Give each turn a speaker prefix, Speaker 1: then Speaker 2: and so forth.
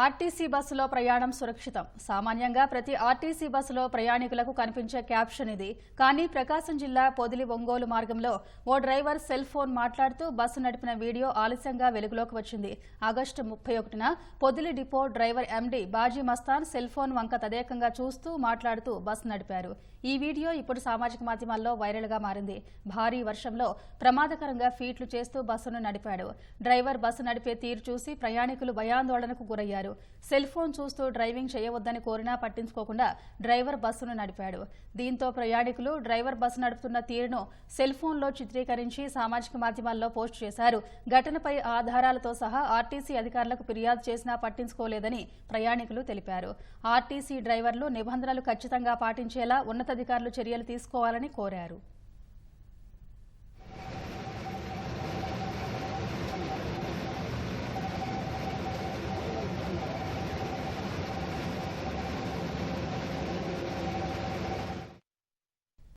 Speaker 1: RTC బస్సులో ప్రయాణం సురక్షితం. సామాన్యంగా ప్రతి ఆర్టీసీ బస్సులో ప్రయాణికులకు కనిపించే క్యాప్షన్ ఇది. కానీ ప్రకాశం జిల్లా పొదిలి ఒంగోలు మార్గంలో ఓ డ్రైవర్ సెల్ ఫోన్ మాట్లాడుతూ బస్సు నడిపిన వీడియో ఆలస్యంగా వెలుగులోకి వచ్చింది. ఆగస్టు ముప్పై ఒకటిన Podili depot driver MD Baji Mastan cell phone వంక తదేకంగా చూస్తూ మాట్లాడుతూ బస్సు నడిపారు. ఈ వీడియో ఇప్పుడు సామాజిక మాధ్యమాల్లో వైరల్గా మారింది. భారీ వర్షంలో ప్రమాదకరంగా ఫీట్లు చేస్తూ బస్సును నడిపాడు. డ్రైవర్ బస్సు నడిపే తీరు చూసి ప్రయాణికులు భయాందోళనకు గురయ్యారు. సెల్ ఫోన్ చూస్తూ డ్రైవింగ్ చేయవద్దని కోరినా పట్టించుకోకుండా డ్రైవర్ బస్సును నడిపాడు. దీంతో ప్రయాణికులు డ్రైవర్ బస్సు నడుపుతున్న తీరును సెల్ ఫోన్లో చిత్రీకరించి సామాజిక మాధ్యమాల్లో పోస్ట్ చేశారు. ఘటనపై ఆధారాలతో సహా ఆర్టీసీ అధికారులకు ఫిర్యాదు చేసినా పట్టించుకోలేదని ప్రయాణికులు తెలిపారు. ఆర్టీసీ డ్రైవర్లు నిబంధనలు ఖచ్చితంగా పాటించేలా ఉన్నతాధికారులు చర్యలు తీసుకోవాలని కోరారు.